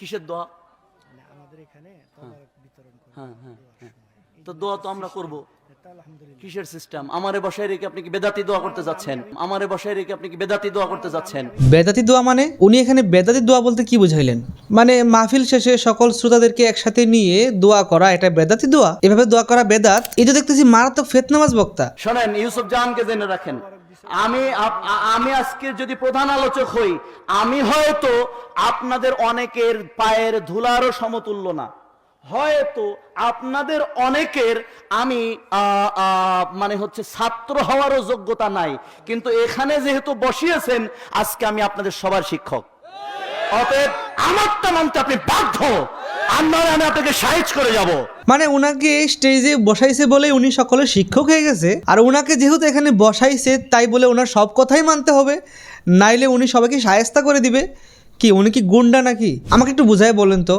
কিসের দোয়া? মানে আমাদের এখানে বিতরণ হ্যাঁ হ্যাঁ হ্যাঁ। তো দোয়া তো আমরা করব। কিসের সিস্টেম আমারে বসায় রেখে আপনি কি বেদাতি দোয়া করতে যাচ্ছেন? আমারে বসায় রেখে আপনি কি বেদাতি দোয়া করতে যাচ্ছেন? বেদাতি দোয়া মানে? উনি এখানে বেদাতি দোয়া বলতে কি বুঝাইলেন? মানে মাহফিল শেষে সকল শ্রোতাদেরকে একসাথে নিয়ে দোয়া করা এটা বেদাতি দোয়া? এভাবে দোয়া করা বেদাত? এই যে দেখতেছি মারাত্মক ফেতনামাজ বক্তা। শোনেন ইউসুফ জাহানকে জেনে রাখেন। আমি আমি আজকে যদি প্রধান আলোচক হই, আমি হয়তো আপনাদের অনেকের পায়ের ধুলারও সমতুল্য না। হয়তো আপনাদের অনেকের আমি মানে হচ্ছে ছাত্র হওয়ারও যোগ্যতা নাই। কিন্তু এখানে যেহেতু বসিয়েছেন, আজকে আমি আপনাদের সবার শিক্ষক। অতএব আমারটা মানতে আপনি বাধ্য। আর নয়, আমি আপনাকে সাহায্য করে যাব। মানে ওনাকে স্টেজে বসাইছে বলে উনি সকলের শিক্ষক হয়ে গেছে, আর ওনাকে যেহেতু এখানে বসাইছে, তাই বলে ওনার সব কথাই মানতে হবে। নাইলে উনি সবাইকে সায়স্তা করে দিবে। কি, উনি কি গুন্ডা নাকি? আমাকে একটু বুঝাই বলেন তো।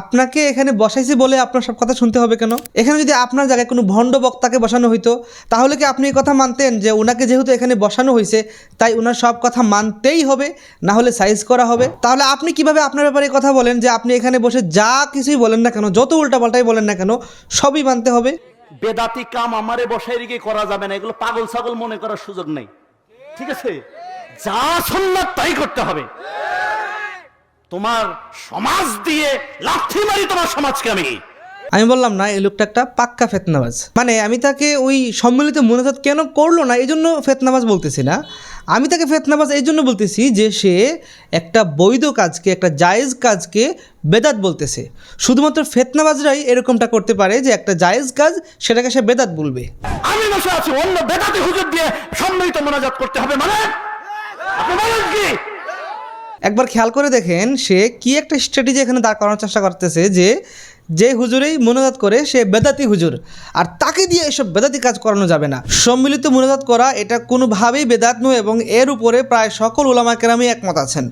আপনাকে এখানে বসাইছে বলে আপনার সব কথা শুনতে হবে কেন? এখানে যদি আপনার জায়গায় কোনো ভণ্ড বক্তাকে বসানো হইতো, তাহলে কি আপনি এই কথা মানতেন যে ওনাকে যেহেতু এখানে বসানো হয়েছে তাই ওনার সব কথা মানতেই হবে, না হলে সাইজ করা হবে? তাহলে আপনি কীভাবে আপনার ব্যাপারে কথা বলেন যে আপনি এখানে বসে যা কিছুই বলেন না কেন, যত উল্টাপাল্টাই বলেন না কেন, সবই মানতে হবে? বেদাতি কাম আমারে বসাই রেখে করা যাবে না, এগুলো পাগল ছাগল মনে করার সুযোগ নেই। ঠিক আছে? যা সুন্নাত তাই করতে হবে। তোমার সমাজ দিয়ে লাথি মারি তোমার সমাজকে আমি। আমি বললাম না এই লোকটা একটা পাক্কা ফেতনাবাজ। মানে আমি তাকে ওই সম্মিলিত মোনাজাত কেন করল না এই জন্য ফেতনাবাজ বলতেছি না। আমি তাকে ফেতনাবাজ এই জন্য বলতেছি যে সে একটা বৈধ কাজকে একটা জায়েজ কাজকে বেদাত বলতেছে। শুধুমাত্র ফেতনাবাজরাই এরকমটা করতে পারে যে একটা জায়েজ কাজ সেটাকে সে বেদাত বলবে। আমি বসে আছি অন্য বেদাতি হুজুর দিয়ে সম্মিলিত মোনাজাত করতে হবে মানে? আপনি বলেন কি? একবার খেয়াল করে দেখেন সে কি একটা স্ট্র্যাটেজি এখানে দাঁড় করানোর চেষ্টা করতেছে যে যে হুজুরেই মনোজাত করে, সে বেদাতি হুজুর। আর তাকে দিয়ে এসব বেদাতি কাজ করানো যাবে না। সম্মিলিত মনোজাত করা, এটা কোনোভাবেই বেদাত নয় এবং এর উপরে প্রায় সকল ওলামা কেরামই একমত আছেন।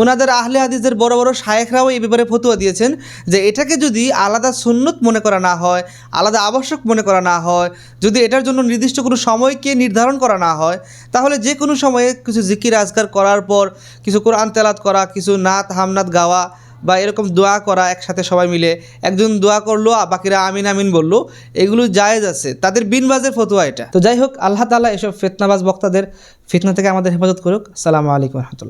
ওনাদের আহলে হাদিসের বড় বড় শায়েখরাও এই ব্যাপারে ফতুয়া দিয়েছেন যে এটাকে যদি আলাদা সুন্নত মনে করা না হয়, আলাদা আবশ্যক মনে করা না হয়, যদি এটার জন্য নির্দিষ্ট কোনো সময়কে নির্ধারণ করা না হয়, তাহলে যে কোনো সময়ে কিছু জিকির আজকার করার পর, কিছু কোরআন তেলাত করা, কিছু নাত হামনাত গাওয়া বা এরকম দোয়া করা একসাথে সবাই মিলে, একজন দোয়া করল বাকিরা আমিন আমিন বলল, এগুলো জায়েজ আছে। তাদের বিনবাজের ফতোয়া এটা। তো যাই হোক, আল্লাহ তালা এসব ফেতনাবাজ বক্তাদের, ফিতনা থেকে আমাদের হেফাজত করুক। সালামু আলাইকুম রহমতুল্লাহ।